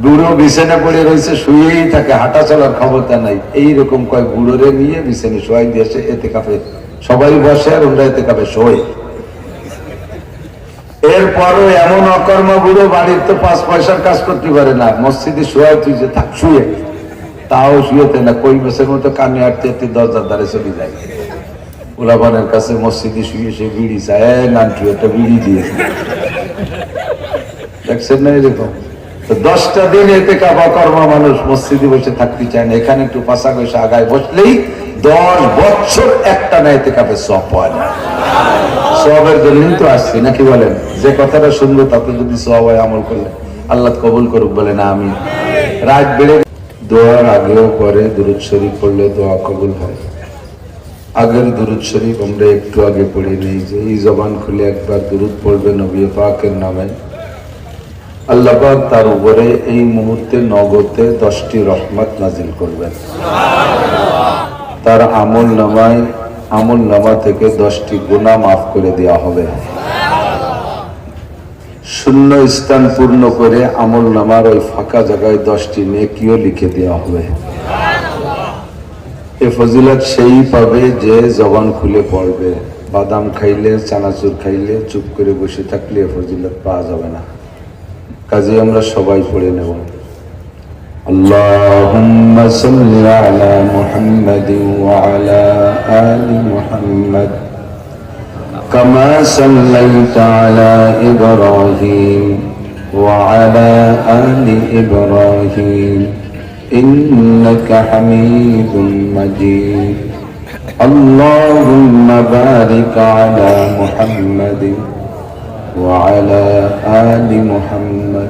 বুড়ো বিছানা পড়ে রয়েছে, শুয়েই থাকে, হাঁটা চলার ক্ষমতা নাই। এইরকম কয় বুড়োরে নিয়ে বিছানে শোয়াই দিয়েছে এতে কাপে সবাই বসে আর ওরা এতে কাপে শোয়। এরপরও এমন অকর্ম, বুড়ো বাড়ির তো পাঁচ পয়সার কাজ করতে পারে না। মসজিদে শোয়া তুই যে থাক, শুয়ে। তাও শুয়েতে না, কই মাসের মতো কানে আটতে আটতে দরজার দ্বারে চলে যায়। উলাবানের কাছে মসজিদে শুয়ে সে বিড়ি চায় "এই নান্টু, একটা বিড়ি দিয়ে দেখছেন না এরকম? দশটা দিন এতে কাবা কর্ম মানুষ মসজিদে বসে থাকতে চায় না। এখানে একটু পাশা বসে আগায় বসলেই দশ বছর একটা না এতে কাপে সব পাওয়া যায় সবের জন্যই তো আসছি, নাকি বলেন? যে কথাটা শুনব তাতে যদি সব হয় আমল করলে। আল্লাহ কবুল করুক বলে না আমি রাত বেড়ে দোয়ার আগেও পরে দুরুদ শরীফ পড়লে দোয়া কবুল হয়। আগের দুরুদ শরীফ আমরা একটু আগে পড়ে নেই যে এই জবান খুলে একবার দুরুদ পড়বে নবী পাকের নামে। আল্লাহ পাক তার উপরে এই মুহূর্তে নগদে দশটি রহমত নাজিল করবেন। তার আমল নামায়, আমল নামা থেকে দশটি গুণা মাফ করে দেওয়া হবে। শূন্য স্থান পূর্ণ করে আমল নামার ওই ফাঁকা জায়গায় দশটি নেকিও লিখে দেওয়া হবে। এ ফজিলত সেই পাবে যে জবান খুলে পড়বে। বাদাম খাইলে, চানাচুর খাইলে, চুপ করে বসে থাকলে এ ফজিলত পাওয়া যাবে না। কাজে আমরা সবাই পড়ে নেব اللهم صل على محمد وعلى آل محمد كما صليت على إبراهيم وعلى آل إبراهيم إنك حميد مجيد اللهم بارك على محمد وعلى آل محمد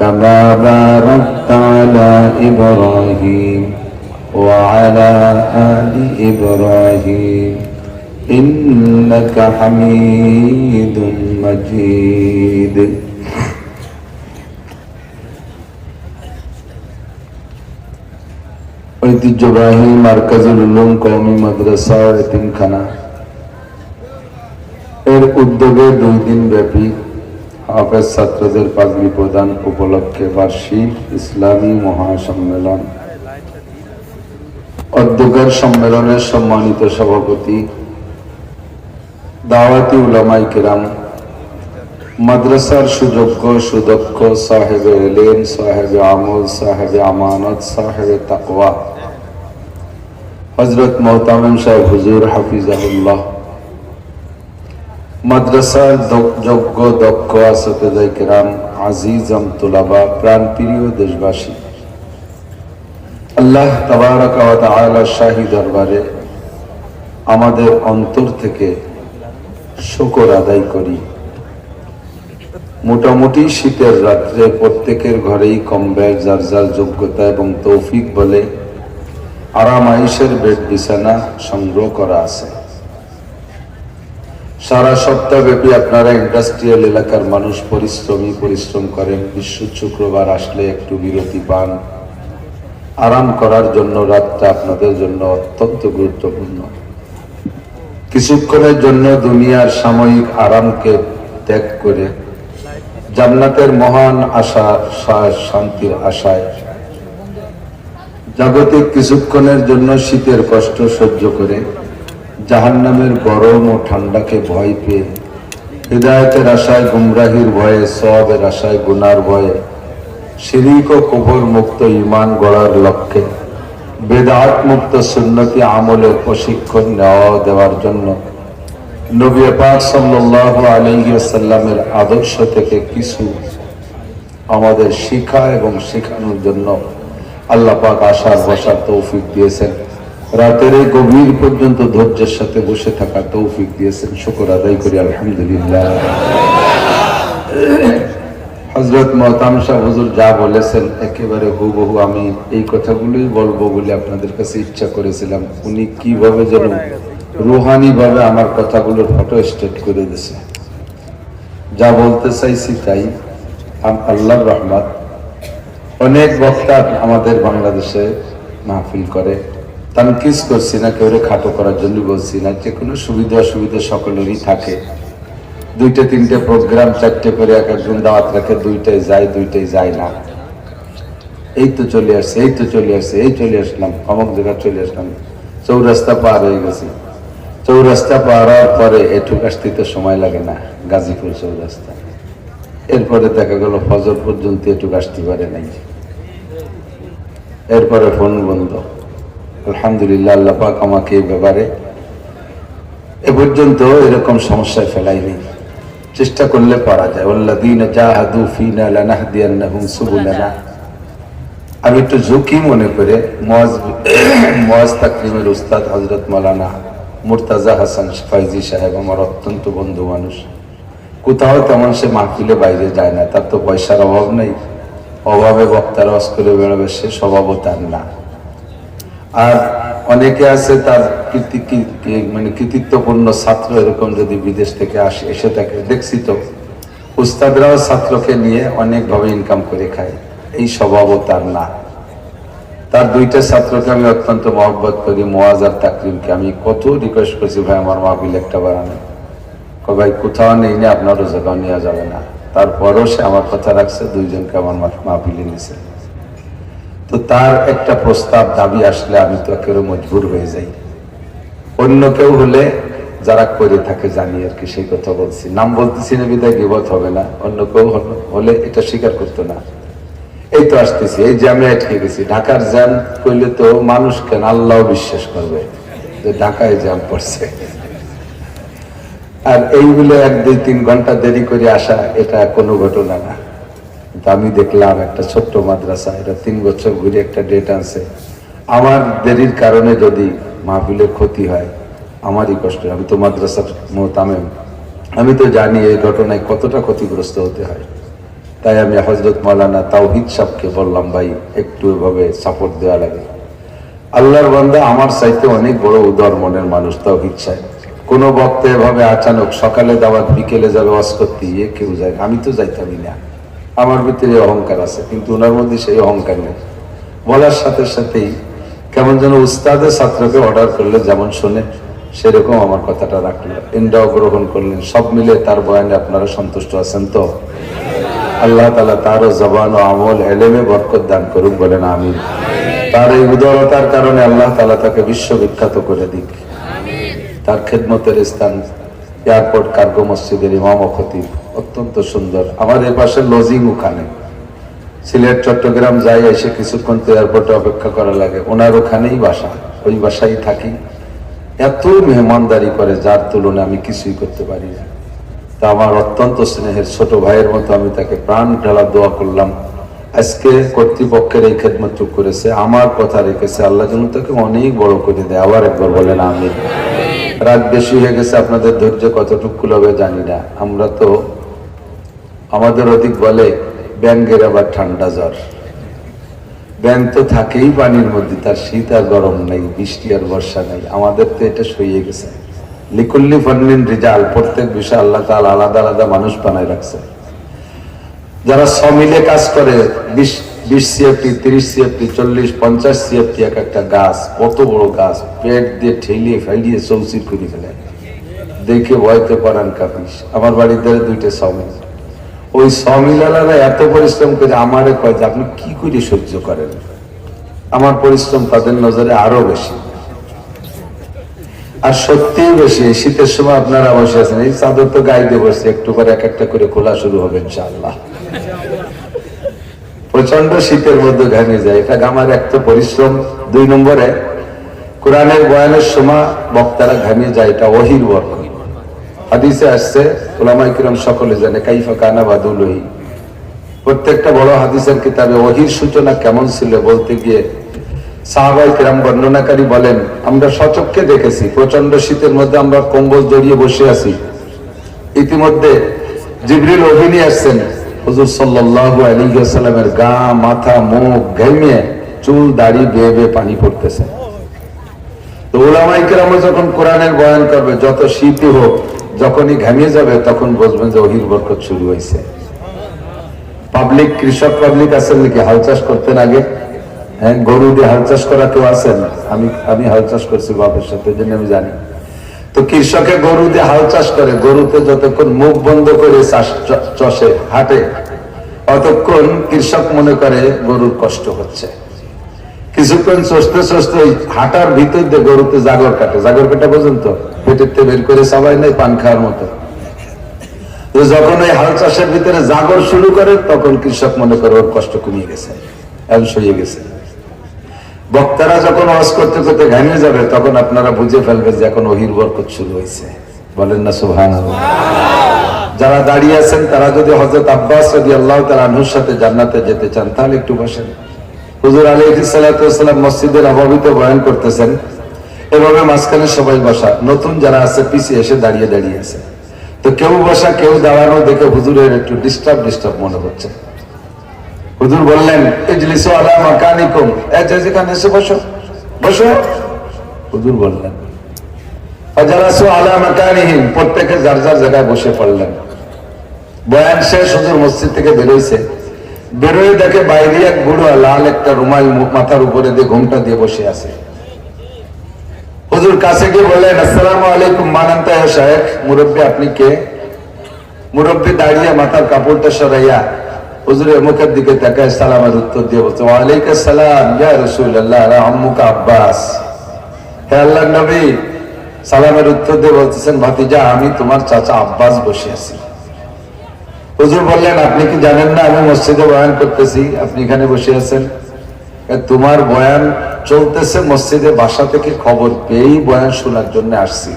كما باركت على إبراهيم وعلى آل إبراهيم إنك حميد مجيد ঐতিহ্যবাহী মার্কাজুল উলুম কওমি মাদ্রাসা ও এতিমখানা এর উদ্যোগে দুই দিন ব্যাপী হাফেজ ছাত্রদের পাগড়ি প্রদান উপলক্ষে বার্ষিক ইসলামী মহাসম্মেলন অধ্যক্ষের সম্মেলনের সম্মানিত সভাপতি দাওয়াতি উলামাই কেরাম মাদ্রাসার সুযোগ্য সুদক্ষ সাহেবে এলেন সাহেবে আমল সাহেবে আমানত সাহেবে তাকওয়া হজরত মোহতামিম সাহেব হুজুর হাফিজাহুল্লাহ মাদ্রাসার যোগ্য, দক্ষ আসতেদাই কেরাম আজিজ আমতুলাবা প্রাণ প্রিয় দেশবাসী। আল্লাহ তাবারাকা ওয়া তাআলা শাহী দরবারে আমাদের অন্তর থেকে শুকর আদায় করি। মোটামুটি শীতের রাত্রে প্রত্যেকের ঘরেই কম ব্যয়, যার যার যোগ্যতা এবং তৌফিক বলে আরাম আয়েশের বেড বিছানা সংগ্রহ করা আছে। সারা সপ্তাহব্যাপী আপনারা ইন্ডাস্ট্রিয়াল এলাকার মানুষ পরিশ্রমী পরিশ্রম করেন। বিশ্ব শুক্রবার আসলে একটু বিরতি পান। আরাম করার জন্য রাতটা আপনাদের জন্য অত্যন্ত গুরুত্বপূর্ণ। কিছুক্ষণের জন্য দুনিয়ার সাময়িক আরামকে ত্যাগ করে জান্নাতের মহান আশা শান্তির আশায় জাগতিক কিছুক্ষণের জন্য শীতের কষ্ট সহ্য করে জাহান্নামের গরম ও ঠান্ডাকে ভয় পেয়ে, হৃদায়তের আশায় গুমরাহির ভয়ে সবের আশায় গুনার ভয়ে, শিরিক ও কবর মুক্ত ইমান গড়ার লক্ষ্যে, বেদাত মুক্ত সুন্নতি আমলের প্রশিক্ষণ নেওয়া দেওয়ার জন্য নবী পাক সাল্লাল্লাহু আলাইহি ওয়াসাল্লামের আদর্শ থেকে কিছু আমাদের শিক্ষা এবং শেখানোর জন্য আল্লাহ পাক আসার বসার তৌফিক দিয়েছেন। রাতের এই গভীর পর্যন্ত ধৈর্যের সাথে বসে থাকার তৌফিক দিয়েছেন, শুকর আদায় করি, আলহামদুলিল্লাহ। হজরত মহতাম শাহ হুজুর যা বলেছেন, একেবারে হুবহু আমি এই কথাগুলোই বলব বলে আপনাদের কাছে ইচ্ছা করেছিলাম। উনি কীভাবে যেন রুহানি ভাবে আমার কথাগুলোর ফটো স্টেট করে দিয়েছে। যা বলতে চাইছি তাই। আল্লাহর রহমত। অনেক বক্তা আমাদের বাংলাদেশে মাহফিল করে। তানকিস করছি না, কেউ খাটো করার জন্য বলছি না, যে কোনো সুবিধা অসুবিধা সকলেরই থাকে। দুইটা, তিনটে প্রোগ্রাম চারটে করে এক একজন দাওয়াত রাখে, দুইটাই যায় দুইটাই যায় না। এই তো চলে আসছে, এই তো চলে আসছে, এই চলে আসলাম, অমুক জায়গায় চলে আসলাম। চৌরাস্তা পার হয়ে গেছি। চৌরাস্তা পার হওয়ার পরে এটুক আসতে তো সময় লাগে না, গাজীপুর চৌরাস্তা। এরপরে দেখা গেল ফজর পর্যন্ত এটুক আসতে পারে নাই। এরপরে ফোন বন্ধ। আলহামদুলিল্লাহ, আল্লাহ পাক আমাকে ব্যাপারে এ পর্যন্ত এরকম সমস্যায় ফেলাই নেই চেষ্টা করলে পারা যায়। আমি একটু ঝুঁকি মনে করে উস্তাদ হজরত মালানা মুরতাজা হাসান ফাইজি সাহেব আমার অত্যন্ত বন্ধু মানুষ। কোথাও তেমন সে মাহফিলে বাইরে যায় না। তার তো পয়সার অভাব নেই। অভাবে বক্তার রস করে বেরোবে, সে স্বভাবও তার না। আর অনেকে আছে তার মানে কৃতিত্বপূর্ণ ছাত্র এরকম যদি বিদেশ থেকে আসে, এসে থাকে দেখছি তো। উস্তাদরাও ছাত্রকে নিয়ে অনেকভাবে ইনকাম করে খায়। এই স্বভাবও তার না। তার দুইটা ছাত্রকে আমি অত্যন্ত মহব্বত করি, মোয়াজ আর তাকরিমকে। আমি কত রিকোয়েস্ট করছি, ভাই, আমার মাহফিল একটা কয়, ভাই, কোথাও নেই না আপনারও জায়গাও নেওয়া যাবে না। তারপরও সে আমার কথা রাখছে, দুইজনকে আমার মা- মাহফিলে নিছে। তো তার একটা প্রস্তাব দাবি আসলে আমি তো একেবারে মজবুর হয়ে যাই। অন্য কেউ হলে যারা করে থাকে জানি আর কি সেই কথা বলছি। নাম বলতেছি না, বিদায় বিপদ হবে না। অন্য কেউ হলে এটা স্বীকার করতো না। এই তো আসতেছি, এই জ্যামে আটকে গেছি। ঢাকার জ্যাম করলে তো মানুষ কেন? আল্লাহ বিশ্বাস করবে যে ঢাকায় জ্যাম পড়ছে। আর এইগুলো এক দুই তিন ঘণ্টা দেরি করে আসা, এটা কোনো ঘটনা না। আমি দেখলাম একটা ছোট্ট মাদ্রাসা, এটা তিন বছর ঘুরে একটা ডেট আছে আমার দেরির কারণে যদি মাহফিলের ক্ষতি হয়, আমারই কষ্ট আমি তো মাদ্রাসার মোহতামেম। আমি তো জানি এই ঘটনায় কতটা ক্ষতিগ্রস্ত হতে হয়। তাই আমি হজরত মৌলানা তাওহিদ সাহকে বললাম, ভাই, একটু এভাবে সাপোর্ট দেওয়া লাগে। আল্লাহর বান্দা আমার চাইতে অনেক বড় উদার মনের মানুষ তাওহিদ সাহেব। কোনো বক্তা এভাবে আচানক সকালে দাওয়াত বিকেলে যাবে ওয়াজ করতে গিয়ে কেউ যায় আমি তো যাইতামই না। আমার ভিতরে অহংকার আছে, কিন্তু ওনার মধ্যে সেই অহংকার নেই। বলার সাথে সাথেই কেমন যেন উস্তাদের ছাত্রকে অর্ডার করলে যেমন শোনে, সেরকম আমার কথাটা রাখল। ইন্দ্রাও গ্রহণ করলেন, সব মিলে তার বয়ানে আপনারা সন্তুষ্ট আছেন তো? আল্লাহ তালা তারও জবান ও আমল এলেমে বরকত দান করুক বলেন আমি তার এই উদারতার কারণে আল্লাহ তালা তাকে বিশ্ববিখ্যাত করে দিক। তার খেদমতের স্থান এয়ারপোর্ট কার্গো মসজিদের ইমাম খতিব। অত্যন্ত সুন্দর। আমার এ পাশে লজিং ওখানে। সিলেট, চট্টগ্রাম যাই এসে কিছুক্ষণ তো এয়ারপোর্টে অপেক্ষা করা লাগে। ওনার ওখানেই বাসা। ওই বাসায় থাকি। এত মেহমানদারি করে, যার তুলনায় আমি কিছুই করতে পারি না। তা আমার অত্যন্ত স্নেহের ছোট ভাইয়ের মতো আমি তাকে প্রাণ ঢালা দোয়া করলাম। আজকে কর্তৃপক্ষের এই খেদমত করেছে, আমার কথা রেখেছে। আল্লাহ যেন তাকে অনেক বড় করে দেয়। আবার একবার বলেন আমি রাত বেশি হয়ে গেছে, আপনাদের ধৈর্য কতটুকু হবে জানি না। আমরা তো আমাদের অধিক বলে ব্যাঙ্গের আবার ঠান্ডা জ্বর। ব্যাং তো থাকেই পানির মধ্যে, তার শীত আর গরম নেই, বৃষ্টি আর বর্ষা নেই। আমাদের তো এটা সইয়ে গেছে। লিকুল্লি ফন্নিন রিজাল, প্রত্যেক বিষয় আল্লাহ তাআলা আলাদা আলাদা মানুষ বানায় রাখছে। যারা সমিলে কাজ করে, বিশ বিশ সিএফটি, তিরিশ সিএফটি, চল্লিশ, পঞ্চাশ সিএফটি এক একটা গাছ, কত বড় গাছ, পেট দিয়ে ঠেলিয়ে ফেলিয়ে চৌচির করে ফেলে। দেখে ভয়তে পড়ান কাপিস আমার বাড়ির ধারে দুইটা সমিল। ওই সমিলারা এত পরিশ্রম করে আমারে কয় যে আপনি কি করে সহ্য করেন? আমার পরিশ্রম তাদের নজরে আরও বেশি। আর সত্যি বেশি, শীতের সময় আপনারা বসে আছেন, এই চাদর তো দিয়ে বসছে একটু করে এক একটা করে খোলা শুরু হবে ইনশাআল্লাহ। প্রচণ্ড শীতের মধ্যে ঘামে যায়। এটা আমার এক তো পরিশ্রম। দুই নম্বরে, কোরআনের বয়ানের সময় বক্তারা ঘামিয়ে যায়, এটা অহির বর্ক হাদিসে আসছে ওলামাই কিরম সকলে জানে, কাইফা কানা বাদুলহি। প্রত্যেকটা বড় হাদিসের কিতাবে অহির সূচনা কেমন ছিল বলতে গিয়ে সাহাবাই কিরাম বর্ণনাকারী বলেন, আমরা সচক্ষে দেখেছি প্রচণ্ড শীতের মধ্যে আমরা কম্বল জড়িয়ে বসে আছি। ইতিমধ্যে জিবরিল অভিনী আসছেন। হুজুর সাল্লাল্লাহু আলাইহি ওয়াসাল্লামের গা, মাথা, মুখ ঘেমে চুল, দাড়ি বেয়ে বেয়ে পানি পড়তেছে। তো ওলামাই যখন কোরআনের বয়ান করবে, যত শীতই হোক, যখনই ঘামিয়ে যাবে, তখন বুঝবেন যে বরকত শুরু হয়েছে। পাবলিক, কৃষক পাবলিক আছেন নাকি? হাল চাষ করতেন আগে? হ্যাঁ গরু দিয়ে হাল চাষ করা কেউ আছেন? আমি আমি হাল চাষ করছি বাপের সাথে জন্য আমি জানি। তো কৃষকে গরু দিয়ে হাল চাষ করে গরুতে যতক্ষণ মুখ বন্ধ করে চাষ চষে, হাটে অতক্ষণ কৃষক মনে করে গরুর কষ্ট হচ্ছে। কিছুক্ষণ চষতে চষতে হাঁটার ভিতর দিয়ে গরুতে জাগর কাটে। জাগর কাটা পর্যন্ত পেটের বের করে সবাই নেই পান খাওয়ার মতো। যখন ওই হাল চাষের ভিতরে জাগর শুরু করে, তখন কৃষক মনে করে ওর কষ্ট কমিয়ে গেছে সরিয়ে গেছে। বক্তারা যখন ওয়াজ করতে করতে ঘামিয়ে যাবে, তখন আপনারা বুঝে ফেলবেন যে এখন ওহির বরকত শুরু হয়েছে। বলেন না সুহান যারা দাঁড়িয়ে আছেন, তারা যদি হজরত আব্বাস যদি আল্লাহ তার আনহুর সাথে জান্নাতে যেতে চান, তাহলে একটু বসেন। হুজুর আলী সাল্লাম মসজিদের অভাবিত বয়ান করতেছেন। এভাবে মাঝখানে সবাই বসা। নতুন যারা আছে, পিছিয়ে এসে দাঁড়িয়ে দাঁড়িয়ে আছে। তো কেউ বসা, কেউ দাঁড়ানো দেখে হুজুরের একটু ডিস্টার্ব ডিস্টার্ব মনে হচ্ছে। হুজুর বললেন যেখানে এসে বসো। বসো? হুজুর বললেন মাথার উপরে দিয়ে ঘুমটা দিয়ে বসে আছে। হুজুর কাছে গিয়ে বললেন, আসসালামু আলাইকুম, মানান্তা মুরব্বী, আপনি কে? মুরব্বী দাঁড়িয়ে মাথার কাপড়টা সরাইয়া হুজুরের মুখের দিকে তাকায় সালামের উত্তর দিয়ে বলছে সালাম ইয়া রাসূলুল্লাহ আব্বাস। হে আল্লাহ নবী, সালামের উত্তর দিয়ে বলতেছেন, ভাতিজা, আমি তোমার চাচা আব্বাস বসে আছি। হুজুর বললেন, আপনি কি জানেন না, আমি মসজিদে বয়ান করতেছি, আপনি এখানে বসে আছেন? তোমার বয়ান চলতেছে মসজিদে, বাসা থেকে খবর পেয়েই বয়ান শোনার জন্য আসছি।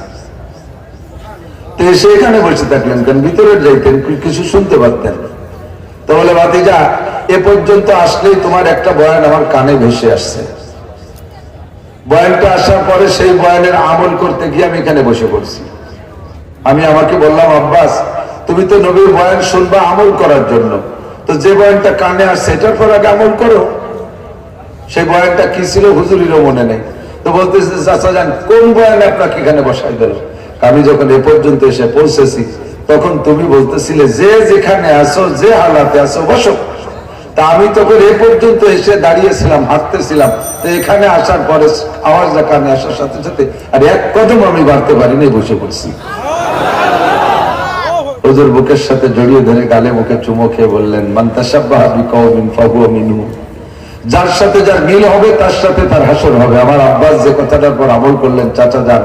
তো এসে এখানে বসে থাকলেন কারণ ভিতরে যাইতেন, কিছু শুনতে পারতেন। তো বলে ভাতিজা, এ পর্যন্ত আসলেই তোমার একটা বয়ান আমার কানে ভেসে আসছে। বয়ানটা আসার পরে সেই বয়ানের আমল করতে গিয়ে আমি এখানে বসে পড়ছি। আমি আমাকে বললাম, আব্বাস, তুমি তো নবীর বয়ান শুনবা আমল করার জন্য। তো যে বয়ানটা কানে আসছে এটার পর আগে আমল করো। সেই বয়ানটা কি ছিল হুজুরিরও মনে নেই। তো বলতেছে, চাচা যান, কোন বয়ানে আপনাকে এখানে বসাই দিল আমি যখন এ পর্যন্ত এসে পৌঁছেছি তখন তুমি বলতেছিলে, যে যেখানে আসো যে হালাতে আসো বসো। তা আমি তখন এ পর্যন্ত এসে দাঁড়িয়েছিলাম, হাঁটতেছিলাম। তো এখানে আসার পরে আওয়াজটা কানে আসার সাথে সাথে আর এক কদম আমি বাড়তে পারিনি, বসে পড়ছি। হুজুর বুকের সাথে জড়িয়ে ধরে গালে মুখে চুমো খেয়ে বললেন মিনহু। যার সাথে যার মিল হবে, তার সাথে তার হাসর হবে। আমার আব্বাস যে কথাটার পর আমল করলেন, চাচা, যান।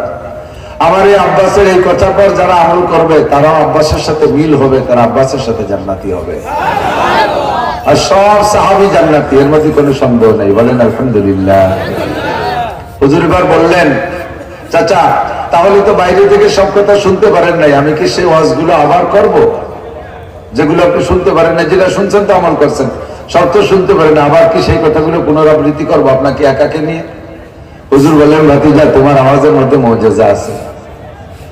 আমার এই আব্বাসের এই কথার পর যারা আমল করবে, তারাও আব্বাসের সাথে মিল হবে, তারা আব্বাসের সাথে জান্নাতি হবে। আর সব সাহাবি জান্নাতি, এর মধ্যে কোনো সন্দেহ নেই। বলেন, আলহামদুলিল্লাহ। হুজুর এবার বললেন, চাচা, তাহলে তো বাইরে থেকে সব কথা শুনতে পারেন নাই। আমি কি সেই ওয়াজগুলো আবার করব? যেগুলো আপনি শুনতে পারেন না যেটা শুনছেন তো আমল করছেন। সব তো শুনতে পারেন, আবার কি সেই কথাগুলো পুনরাবৃত্তি করব আপনাকে একাকে নিয়ে? হুজুর বললেন ভাতিজা, তোমার আওয়াজের মধ্যে মজেজা আছে।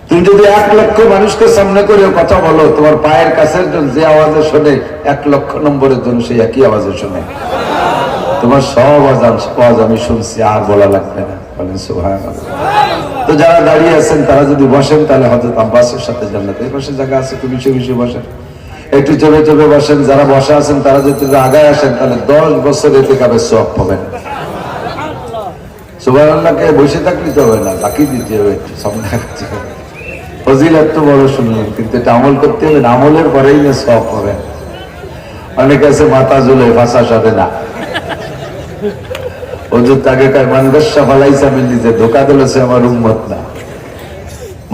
তুমি যদি এক লক্ষ মানুষকে সামনে করে কথা বলো, তোমার পায়ের কাছের যে আওয়াজে শোনে, এক লক্ষ নম্বরের জন্য সেই একই আওয়াজে শোনে। তোমার সব আওয়াজ আমি শুনছি, আর বলা লাগবে না। বলেন সুহান তো যারা দাঁড়িয়ে আছেন, তারা যদি বসেন, তাহলে হজরত আব্বাসের সাথে জান্নাত। এই পাশে জায়গা আছে তুমি সে বিষয়ে বসেন। একটু চলে চলে বসেন, যারা বসা আছেন, তারা যদি আগায় আসেন, তাহলে দশ বছর এতে কাবে সব পাবেন। সুবাহ আল্লাহকে বসে থাকলে তো হবে না, বাকি দিতে হবে সামনে রাখতে হবে। ফজিলত তো বড় শুনলেন কিন্তু এটা আমল করতে হবে না, আমলের পরেই না সব হবে। অনেকে আছে মাথা ঝুলে ভাষা সাথে না। তাকে কয় মানগস্যা ফালাইসা মিলিতে ধোকা দিলেছে আমার উম্মত না।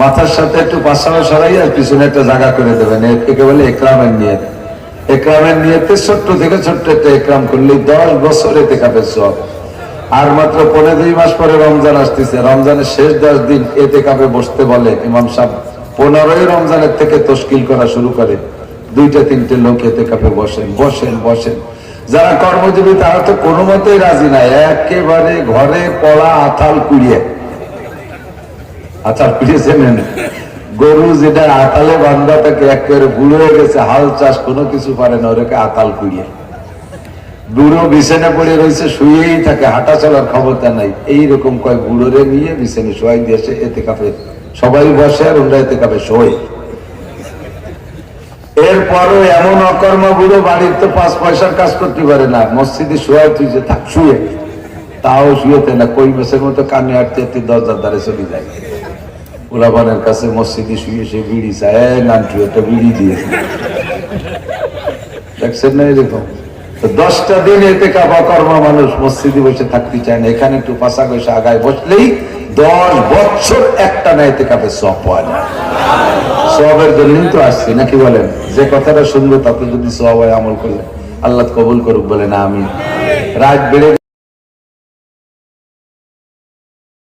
মাথার সাথে একটু পাশানো সরাই আর পিছনে একটা জায়গা করে দেবেন একে বলে একরামের নিয়ত। একরামের নিয়তে ছোট্ট থেকে ছোট্ট একটা একরাম করলে দশ বছর এতে কাপের সব আর মাত্র পনেরো দুই মাস পরে রমজান আসতেছে। রমজানের শেষ দশ দিন এতে কাপে বসতে বলে ইমাম সাহেব। পনেরোই রমজানের থেকে তশকিল করা শুরু করে। দুইটা তিনটে লোক এতে কাপে বসেন বসেন বসেন। যারা কর্মজীবী, তারা তো কোনো মতেই রাজি না। একেবারে ঘরে পড়া আথাল কুড়িয়ে আথাল কুড়িয়েছেন গরু যেটা আতালে বান্ধা থাকে, একেবারে হয়ে গেছে। হাল চাষ কোনো কিছু পারে না, ওটাকে আতাল কুড়িয়ে বুড়ো বিছানা পড়ে রয়েছে, শুয়েই থাকে, হাঁটা চলার ক্ষমতা নাই। এইরকম কয় বুড়োরে নিয়ে বিছানে শোয়াই দিয়েছে এতে কাপে সবাই বসে আর ওরা এতে কাপে শোয়। এরপরও এমন অকর্ম, বুড়ো বাড়ির তো পাঁচ পয়সার কাজ করতে পারে না। মসজিদে শোয়াই তুই যে থাক, শুয়ে। তাও শুয়েতে না, কই মাসের মতো কানে আটতে আটতে দরজার দ্বারে চলে যায়। উলাবানের কাছে মসজিদে শুয়ে সে বিড়ি চায় নান্টু, একটা বিড়ি দিয়ে। দেখছেন না এরকম? দশটা দিন এতে কাবা কর্মা মানুষ মসজিদে বসে থাকতে চায় না। এখানে একটু পাশা পয়সা আগায় বসলেই দশ বছর একটা না এতে কাপে সব পাওয়া যায় সবের জন্যই তো আসছে, নাকি বলেন? যে কথাটা শুনব তাতে যদি সবাই আমল করলে, আল্লাহ কবুল করুক বলে না আমি রাত বেড়ে